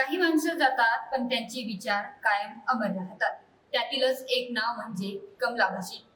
काही माणसं जातात पण त्यांचे विचार कायम अमर राहतात. त्यातीलच एक नाव म्हणजे कमला भसीन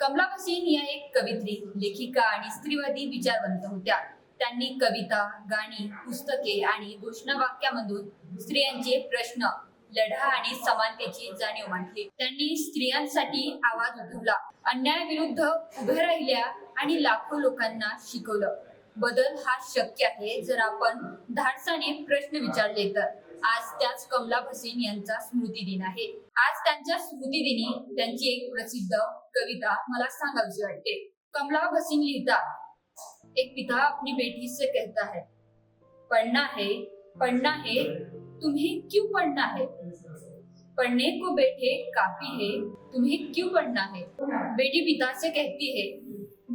कमला भसीन या एक कवित्री लेखिका आणि स्त्रीवादी विचारवंत होत्या. त्यांनी कविता गाणी पुस्तके आणि घोषणावाक्यामधून स्त्रियांचे प्रश्न लढा आणि समानतेची जाणीव मांडली. त्यांनी स्त्रियांसाठी आवाज उठवला. अन्यायाविरुद्ध उभ्या राहिल्या आणि लाखो लोकांना शिकवलं. बदल हा शक्य आहे जर आपण धाडसाने प्रश्न विचारले तर. आज त्याच कमला भसीन यांचा स्मृती दिन आहे. आज त्यांच्या स्मृती दिनी त्यांची एक प्रसिद्ध कविता मला सांगावीशी वाटते. कमला भसीन लिहितात एक पिता अपनी बेटी से कहता है. पढ़ना है पढ़ना है तुम्हें क्यों पढ़ना है? पढ़ने को बैठे काफी है तुम्हें क्यों पढ़ना है? बेटी पिता से कहती है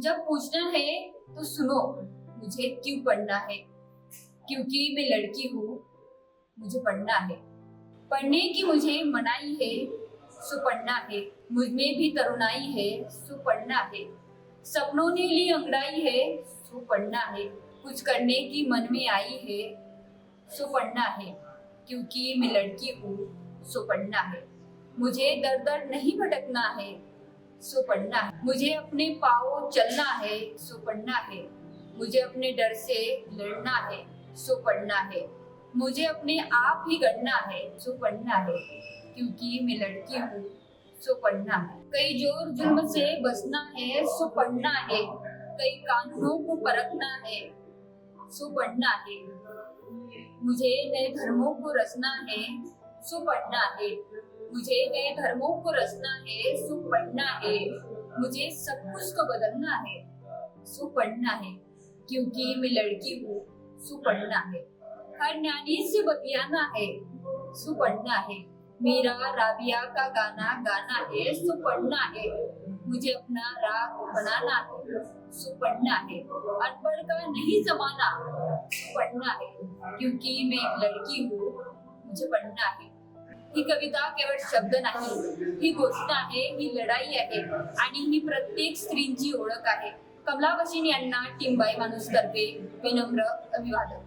जब पूछना है तो सुनो मुझे क्यों पढ़ना है? क्योंकि मैं लड़की हूँ, मुझे पढ़ना है। पढ़ने की मुझे मनाई है, सो पढ़ना है। मुझमें भी तरुणाई है, सो पढ़ना है। सपनों ने ली अंगड़ाई है, सो पढ़ना है। कुछ करने की मन में आई है, सो पढ़ना है। क्योंकि मैं लड़की हूँ, सो पढ़ना है। मुझे दर दर नहीं भटकना है, सो पढ़ना है। मुझे अपने पाँव चलना है, सो पढ़ना है। मुझे अपने डर से लड़ना है, सो पढ़ना है। मुझे अपने आप ही गढ़ना है, सो पढ़ना है। क्योंकि मैं लड़की हूँ, सो पढ़ना है। कई ज़ोर जुल्म से बसना है, सो पढ़ना है। कई कानूनों को परखना है, सो पढ़ना है। मुझे नए धर्मों को रचना है, सो पढ़ना है। मुझे नए धर्मों को रचना है, सो पढ़ना है। मुझे सब कुछ को बदलना है, सो पढ़ना है। क्योंकि मैं लड़की हूँ सो है। हर न्यानी से बतियाना है सो है। मेरा राबिया का गाना गाना है सो है। मुझे अपना राग बनाना है सो है। अनपढ़ का नहीं जमाना सो पढ़ना है। क्योंकि मैं एक लड़की हूँ मुझे पढ़ना है। ही कविता केवळ शब्द नाही ही गोष्ट आहे ही लढाई आहे आणि ही प्रत्येक स्त्रींची ओळख आहे। कमला बशीन यांना टिंबाई माणूस तर्फे विनम्र अभिवादन.